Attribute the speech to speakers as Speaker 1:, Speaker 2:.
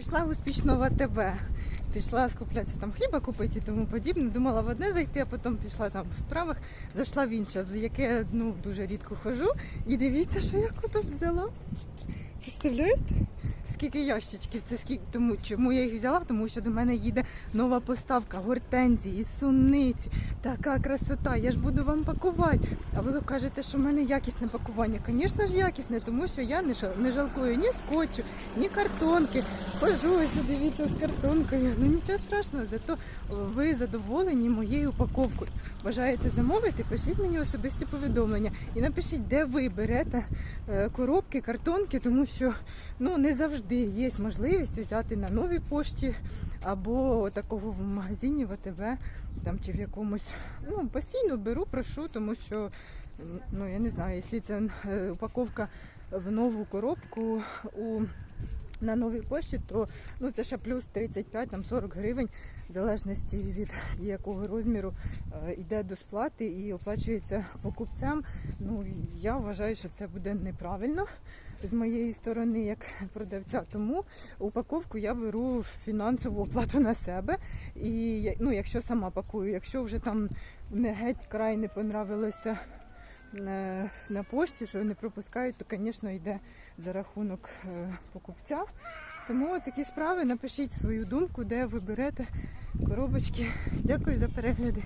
Speaker 1: Зайшла успішно в. Пішла скуплятися там хліба купити і тому подібне. Думала в одне зайти, а потім пішла там в справах, зайшла в інше, в яке ну, дуже рідко хожу. І дивіться, що я тут взяла. Представляєте? Скільки ящичків, це скільки тому, чому я їх взяла, тому що до мене їде нова поставка гортензії, суниці. Така красота. Я ж буду вам пакувати. А ви кажете, що в мене якісне пакування. Звісно ж, якісне, тому що я не жалкую ні скотчу, ні картонки. Хожу дивіться з картонкою. Ну нічого страшного, зато ви задоволені моєю упаковкою. Бажаєте замовити? Пишіть мені особисті повідомлення і напишіть, де ви берете е, коробки, картонки, тому що ну не завжди є можливість взяти на новій пошті або такого в магазині в АТБ там чи в якомусь. Ну постійно беру, прошу, тому що ну я не знаю, якщо це е, упаковка в нову коробку у на новій пошті, то ну це ще плюс 35-40 гривень, в залежності від якого розміру е, йде до сплати і оплачується покупцям. Ну я вважаю, що це буде неправильно з моєї сторони, як продавця. Тому упаковку я беру фінансову оплату на себе. І ну, якщо сама пакую, якщо вже там не геть край не понравилося на, пошті, що не пропускають, то, звісно, йде за рахунок е, покупця. Тому такі справи. Напишіть свою думку, де ви берете коробочки. Дякую за перегляди.